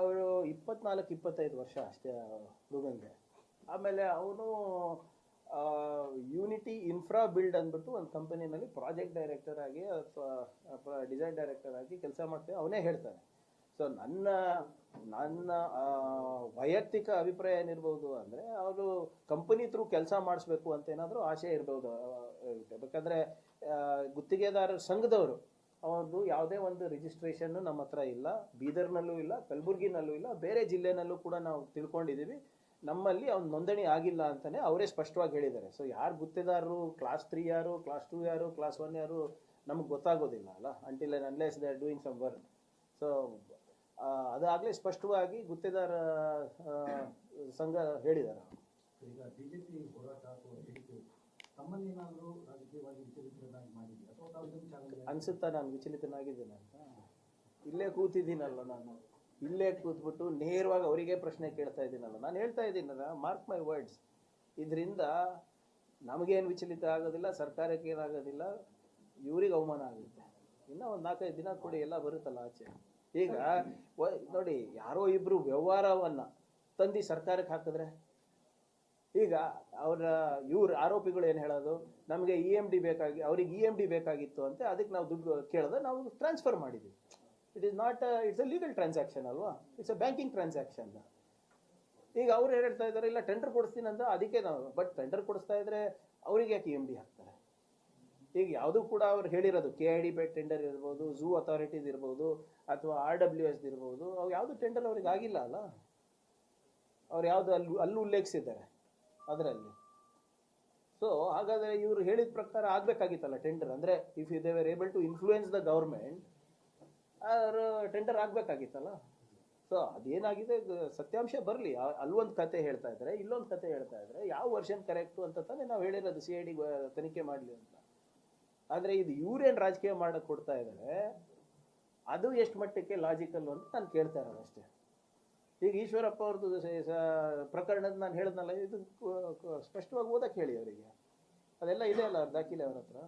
ಅವರು ಇಪ್ಪತ್ನಾಲ್ಕು, ಇಪ್ಪತ್ತೈದು ವರ್ಷ ಅಷ್ಟೇ ಹುಡುಗಂಗೆ ಆಮೇಲೆ ಅವನು ಯೂನಿಟಿ ಇನ್ಫ್ರಾ ಬಿಲ್ಡ್ ಅಂದ್ಬಿಟ್ಟು ಒಂದು ಕಂಪನಿನಲ್ಲಿ ಪ್ರಾಜೆಕ್ಟ್ ಡೈರೆಕ್ಟರ್ ಆಗಿ, ಅಥವಾ ಡಿಸೈನ್ ಡೈರೆಕ್ಟರ್ ಆಗಿ ಕೆಲಸ ಮಾಡ್ತೇವೆ, ಅವನೇ ಹೇಳ್ತಾನೆ. ಸೊ ನನ್ನ ನನ್ನ ವೈಯಕ್ತಿಕ ಅಭಿಪ್ರಾಯ ಏನಿರ್ಬೋದು ಅಂದರೆ, ಅವರು ಕಂಪನಿ ಥ್ರೂ ಕೆಲಸ ಮಾಡಿಸ್ಬೇಕು ಅಂತ ಏನಾದರೂ ಆಸೆ ಇರ್ಬೋದು ಇರುತ್ತೆ ಬೇಕಾದ್ರೆ ಗುತ್ತಿಗೆದಾರರ ಸಂಘದವರು ಅವ್ರದ್ದು ಯಾವುದೇ ಒಂದು ರಿಜಿಸ್ಟ್ರೇಷನ್ ನಮ್ಮ ಹತ್ರ ಇಲ್ಲ. ಬೀದರ್ನಲ್ಲೂ ಇಲ್ಲ, ಕಲಬುರ್ಗಿನಲ್ಲೂ ಇಲ್ಲ, ಬೇರೆ ಜಿಲ್ಲೆನಲ್ಲೂ ಕೂಡ ನಾವು ತಿಳ್ಕೊಂಡಿದ್ದೀವಿ. ನಮ್ಮಲ್ಲಿ ಅವ್ನು ನೋಂದಣಿ ಆಗಿಲ್ಲ ಅಂತಲೇ ಅವರೇ ಸ್ಪಷ್ಟವಾಗಿ ಹೇಳಿದ್ದಾರೆ. ಸೊ ಯಾರು ಗುತ್ತೆದಾರರು ಕ್ಲಾಸ್ ತ್ರೀ ಯಾರು ಕ್ಲಾಸ್ ಟೂ ಯಾರು ಕ್ಲಾಸ್ ಒನ್ ಯಾರು ನಮಗೆ ಗೊತ್ತಾಗೋದಿಲ್ಲ ಅಲ್ಲ. Until unless they are doing some work so ಅದಾಗಲೇ ಸ್ಪಷ್ಟವಾಗಿ ಗುತ್ತೇದಾರ ಸಂಘ ಹೇಳಿದ್ದಾರೆ ಅನ್ಸುತ್ತಾ ನಾನು ವಿಚಲಿತನಾಗಿದ್ದೇನೆ ಅಂತ? ಇಲ್ಲೇ ಕೂತಿದ್ದೀನಲ್ಲ ನಾನು. ಇಲ್ಲೇ ಕೂತ್ಬಿಟ್ಟು ನೇರವಾಗಿ ಅವರಿಗೆ ಪ್ರಶ್ನೆ ಕೇಳ್ತಾ ಇದ್ದೀನಲ್ಲ. ನಾನು ಹೇಳ್ತಾ ಇದ್ದೀನಲ್ಲ ಮಾರ್ಕ್ ಮೈ ವರ್ಡ್ಸ್ ಇದರಿಂದ ನಮಗೇನು ವಿಚಲಿತ ಆಗೋದಿಲ್ಲ, ಸರ್ಕಾರಕ್ಕೆ ಏನಾಗೋದಿಲ್ಲ ಇವ್ರಿಗೆ ಅವಮಾನ ಆಗುತ್ತೆ. ಇನ್ನೂ ಒಂದು ನಾಲ್ಕೈದು ದಿನ ಕೊಡಿ ಎಲ್ಲ ಬರುತ್ತಲ್ಲ ಆಚೆ. ಈಗ ನೋಡಿ, ಯಾರೋ ಇಬ್ಬರು ವ್ಯವಹಾರವನ್ನು ತಂದು ಸರ್ಕಾರಕ್ಕೆ ಹಾಕಿದ್ರೆ? ಈಗ ಅವರ, ಇವ್ರ ಆರೋಪಿಗಳು ಏನು ಹೇಳೋದು? ನಮಗೆ ಇ ಎಂ ಡಿ ಬೇಕಾಗಿ, ಅವ್ರಿಗೆ ಇ ಎಂ ಡಿ ಬೇಕಾಗಿತ್ತು ಅಂತ ಅದಕ್ಕೆ ನಾವು ದುಡ್ಡು ಕೇಳಿದ್ರೆ ನಾವು ಟ್ರಾನ್ಸ್ಫರ್ ಮಾಡಿದ್ವಿ. It is not it's a legal transaction ಅಲ್ವಾ? ಇಟ್ಸ್ ಅ ಬ್ಯಾಂಕಿಂಗ್ ಟ್ರಾನ್ಸಾಕ್ಷನ್ ಈಗ ಅವ್ರು ಹೇಳ್ತಾ ಇದ್ದಾರೆ? ಇಲ್ಲ ಟೆಂಡರ್ ಕೊಡಿಸ್ತೀನಿ ಅಂತ ಅದಕ್ಕೆ ನಾವು ಬಟ್ ಟೆಂಡರ್ ಕೊಡಿಸ್ತಾ ಇದ್ರೆ ಅವ್ರಿಗೆ ಯಾಕೆ ಇ ಎಂ ಡಿ ಹಾಕ್ತಾರೆ? ಈಗ ಯಾವುದು ಕೂಡ ಅವ್ರು ಹೇಳಿರೋದು K I D by tender ಇರ್ಬೋದು ಝೂ ಅಥಾರಿಟೀಸ್ ಇರ್ಬೋದು, ಅಥವಾ ಆರ್ ಡಬ್ಲ್ಯೂ ಎಸ್ ಇರ್ಬೋದು, ಅವ್ರು ಯಾವುದು ಟೆಂಡರ್ ಅವ್ರಿಗೆ ಆಗಿಲ್ಲ ಅಲ್ಲ? ಅವ್ರು ಯಾವುದು ಅಲ್ಲಿ ಅಲ್ಲಿ ಉಲ್ಲೇಖಿಸಿದ್ದಾರೆ. ಅದರಲ್ಲಿ. ಸೊ ಹಾಗಾದರೆ ಇವರು ಹೇಳಿದ ಪ್ರಕಾರ ಆಗಬೇಕಾಗಿತ್ತಲ್ಲ ಟೆಂಡರ್ ಅಂದರೆ if you they were able to influence the government ಅವರು ಟೆಂಡರ್ ಆಗಬೇಕಾಗಿತ್ತಲ್ಲ? ಸೊ ಅದೇನಾಗಿದೆ? ಸತ್ಯಾಂಶ ಬರಲಿ. ಅಲ್ಲೊಂದು ಕತೆ ಹೇಳ್ತಾ ಇದ್ದಾರೆ ಇಲ್ಲೊಂದು ಕತೆ ಹೇಳ್ತಾ ಇದ್ದಾರೆ ಯಾವ ವರ್ಷನ್ ಕರೆಕ್ಟು ಅಂತ ತಾನೇ ನಾವು ಹೇಳಿರೋದು ಸಿ ಐ ಡಿ ತನಿಖೆ ಮಾಡಲಿ ಅಂತ. ಆದರೆ ಇದು ಇವ್ರೇನು ರಾಜಕೀಯ ಮಾಡಕ್ಕೆ ಕೊಡ್ತಾ ಇದ್ದಾರೆ ಅದು ಎಷ್ಟು ಮಟ್ಟಕ್ಕೆ ಲಾಜಿಕಲ್ ಅಂತ ನಾನು ಕೇಳ್ತಾ ಇರೋದು ಅಷ್ಟೇ. ಈಗ ಈಶ್ವರಪ್ಪ ಅವ್ರದ್ದು ಪ್ರಕರಣದ ನಾನು ಹೇಳಿದ್ನಲ್ಲ, ಇದು ಸ್ಪಷ್ಟವಾಗಿ ಓದಕ್ಕೆ ಹೇಳಿ ಅವರಿಗೆ. ಅದೆಲ್ಲ ಇದೆ ಅಲ್ಲ ದಾಖಲೆ ಅವ್ರ ಹತ್ರ?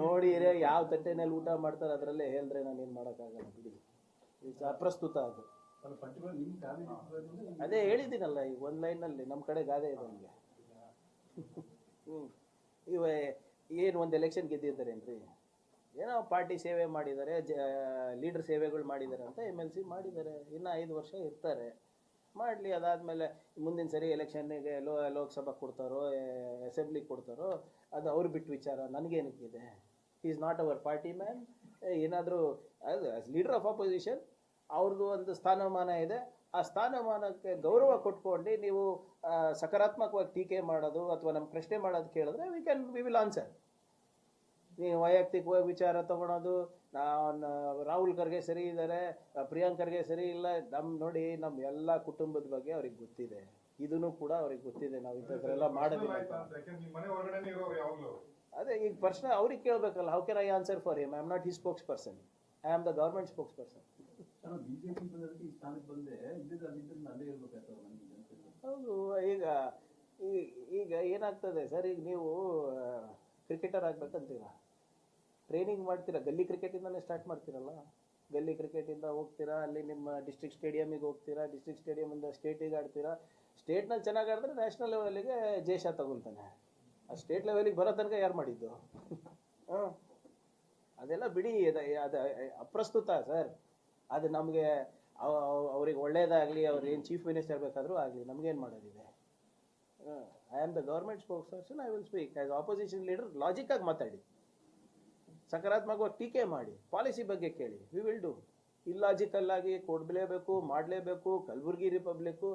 ನೋಡಿರೆ ಯಾವ ತಟ್ಟೆನಲ್ಲಿ ಊಟ ಮಾಡ್ತಾರೆ ಅದರಲ್ಲೇ ಹೇಳಿದ್ರೆ ನಾನು ಏನು ಮಾಡೋಕ್ಕಾಗಲ್ಲ, ಬಿಡಿ. ಇದು ಅಪ್ರಸ್ತುತ ಅದು. ಅದೇ ಹೇಳಿದ್ದೀನಲ್ಲ ಈಗ ಒಂದು ಲೈನಲ್ಲಿ ನಮ್ಮ ಕಡೆ ಗಾದೆ ಇದೆ ನಮಗೆ. ಹ್ಞೂ ಇವ, ಏನು ಒಂದು ಎಲೆಕ್ಷನ್ ಗೆದ್ದಿದ್ದಾರೇನ್ರಿ ಏನೋ ಪಾರ್ಟಿ ಸೇವೆ ಮಾಡಿದ್ದಾರೆ, ಜ ಲೀಡರ್ ಸೇವೆಗಳು ಮಾಡಿದ್ದಾರೆ ಅಂತ ಎಂ ಎಲ್ ಸಿ ಮಾಡಿದ್ದಾರೆ. ಇನ್ನು ಐದು ವರ್ಷ ಇರ್ತಾರೆ. ಮಾಡಲಿ, ಅದಾದಮೇಲೆ ಮುಂದಿನ ಸರಿ ಎಲೆಕ್ಷನ್ನಿಗೆ ಲೋ, ಲೋಕಸಭಾ ಕೊಡ್ತಾರೋ ಅಸೆಂಬ್ಲಿ ಕೊಡ್ತಾರೋ, ಅದು ಅವ್ರು ಬಿಟ್ಟು ವಿಚಾರ, ನನಗೇನಕ್ಕಿದೆ? Is not our party man ಏನಾದರೂ, ಅದು ಲೀಡರ್ ಆಫ್ ಅಪೋಸಿಷನ್ ಅವ್ರದ್ದು ಒಂದು ಸ್ಥಾನಮಾನ ಇದೆ. ಆ ಸ್ಥಾನಮಾನಕ್ಕೆ ಗೌರವ ಕೊಟ್ಕೊಂಡು ನೀವು ಸಕಾರಾತ್ಮಕವಾಗಿ ಟೀಕೆ ಮಾಡೋದು ಅಥವಾ ನಮ್ಮ ಪ್ರಶ್ನೆ ಮಾಡೋದು ಕೇಳಿದ್ರೆ we can we will answer ನೀವು ವೈಯಕ್ತಿಕವಾಗಿ ವಿಚಾರ ತಗೊಳೋದು ನಾನು ರಾಹುಲ್ ಖರ್ಗೆ ಸರಿ ಇದ್ದಾರೆ ಪ್ರಿಯಾಂಕ್ ಖರ್ಗೆ ಸರಿ ಇಲ್ಲ ನಮ್ಮ ನೋಡಿ ನಮ್ಮ ಎಲ್ಲ ಕುಟುಂಬದ ಬಗ್ಗೆ ಅವ್ರಿಗೆ ಗೊತ್ತಿದೆ. ಇದನ್ನು ಕೂಡ ಅವ್ರಿಗೆ ಗೊತ್ತಿದೆ ನಾವು ಇಂಥದ್ರೆಲ್ಲ ಮಾಡೋದಿಲ್ಲ ಅದೇ ಈಗ ಪರ್ಸನ್ ಅವ್ರಿಗೆ ಕೇಳಬೇಕಲ್ಲ how can I answer for him I am not he spokesperson I am the government spokesperson ನಾನು ಹೌದು ಈಗ ಈ- ಈಗ ಏನಾಗ್ತದೆ ಸರ್ ಈಗ ನೀವು ಕ್ರಿಕೆಟರ್ ಆಗ್ಬೇಕಂತೀರಾ? ಟ್ರೈನಿಂಗ್ ಮಾಡ್ತೀರಾ? ಗಲ್ಲಿ ಕ್ರಿಕೆಟಿಂದಲೇ ಸ್ಟಾರ್ಟ್ ಮಾಡ್ತೀರಲ್ಲ? ಗಲ್ಲಿ ಕ್ರಿಕೆಟಿಂದ ಹೋಗ್ತೀರಾ? ಅಲ್ಲಿ ನಿಮ್ಮ ಡಿಸ್ಟ್ರಿಕ್ಟ್ ಸ್ಟೇಡಿಯಮಿಗೆ ಹೋಗ್ತೀರಾ? ಡಿಸ್ಟ್ರಿಕ್ಟ್ ಸ್ಟೇಡಿಯಮಿಂದ ಸ್ಟೇಟಿಗೆ ಆಡ್ತೀರಾ? ಸ್ಟೇಟ್ನಲ್ಲಿ ಚೆನ್ನಾಗಿ ಆಡಿದ್ರೆ ನ್ಯಾಷನಲ್ ಲೆವೆಲಿಗೆ ಜೇಷ ತಗೊಳ್ತಾನೆ ಆ ಸ್ಟೇಟ್ ಲೆವೆಲಿಗೆ ಬರೋ ತನಕ ಯಾರು ಮಾಡಿದ್ದು? ಹಾಂ. ಅದೆಲ್ಲ ಬಿಡಿ, ಅದ ಅಪ್ರಸ್ತುತ ಸರ್. ಅದು ನಮಗೆ ಅವ್ರಿಗೆ ಒಳ್ಳೇದಾಗಲಿ, ಅವ್ರು ಏನು ಚೀಫ್ ಮಿನಿಸ್ಟರ್ ಬೇಕಾದರೂ ಆಗಲಿ ನಮಗೇನು ಮಾಡೋದಿದೆ? I am the government spokesperson I will speak as opposition leader logic ಆಗಿ ಮಾತಾಡಿ. ಸಕಾರಾತ್ಮಕವಾಗಿ ಟೀಕೆ ಮಾಡಿ ಪಾಲಿಸಿ ಬಗ್ಗೆ ಕೇಳಿ. ವಿ ವಿಲ್ ಡೂ ಇಲ್ಲಾಜಿಕಲ್ ಆಗಿ ಕೊಡಲೇಬೇಕು ಮಾಡಲೇಬೇಕು, ಕಲಬುರ್ಗಿ ರಿಪಬ್ಲಿಕ್ಕು